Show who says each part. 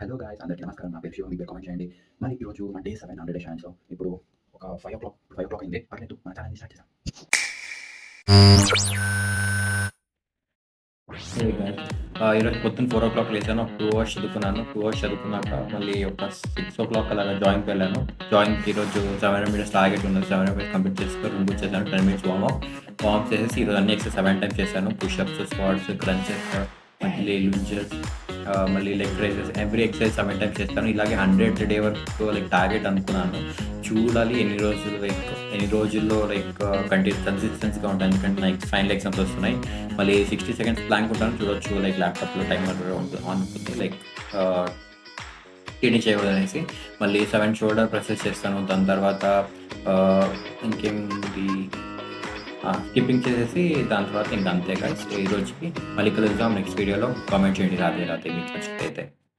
Speaker 1: Hello guys అందరికీ నమస్కారం. నా పేరు శివ మీ కామెంట్ చేయండి. మరి ఈరోజు మన డే సెవెన్ హండ్రెడ్ ఛానల్స్లో ఇప్పుడు ఒక five o'clock five o'clock అయింది. పర్లేదు మన ఛానల్ స్టార్ట్
Speaker 2: చేసాం ఈరోజు పొద్దున్న ఫోర్ ఓ క్లాక్ లేచాను. టూ అవర్స్ చదువుకున్నాను. టూ అవర్స్ చదువుకున్నాక మళ్ళీ ఒక సిక్స్ ఓ క్లాక్ అలాగా జాయిన్కి వెళ్ళాను. జాయిన్కి ఈరోజు సెవెన్ హండ్రెడ్ మీటర్స్ టార్గెట్ ఉంది సెవెన్ మినిట్స్ కంప్లీట్ చేసుకుని రూమ్ చేశాను టెన్ మినిట్స్ వామ్ వామ్ చేసేసి ఈరోజు అన్ని ఎక్సర్సైజ్ సెవెన్ టైమ్స్ చేశాను. పుష్అప్స్ స్క్వాడ్స్ క్రంచెస్ మళ్ళీ లుంజెస్ మళ్ళీ leg raises every exercise seven times చేస్తాను. ఇలాగే హండ్రెడ్ డే వరకు లైక్ టార్గెట్ అనుకున్నాను. చూడాలి ఎన్ని రోజులు లైక్ ఎన్ని రోజుల్లో లైక్ కంటి కన్సిస్టెన్సీగా ఉంటాను ఎందుకంటే నాకు ఫైనల్ ఎగ్జామ్స్ వస్తున్నాయి. మళ్ళీ సిక్స్టీ సెకండ్స్ ప్లాన్ ఉంటాను చూడొచ్చు లైక్ ల్యాప్టాప్లో టైమర్ ఆన్ ఉంటుంది లైక్ టీడీ చేయకూడదు అనేసి. మళ్ళీ సెవెన్ షోల్డర్ ప్రెసెస్ చేస్తాను. దాని తర్వాత ఇంకేం స్కిప్పింగ్ చేసేసి దాని తర్వాత ఇంకా అంతే guys. ఈ రోజుకి మళ్ళీ కలుద్దాం నెక్స్ట్ వీడియోలో కామెంట్ చేయండి రాత్రి రాదే మీకు నచ్చితే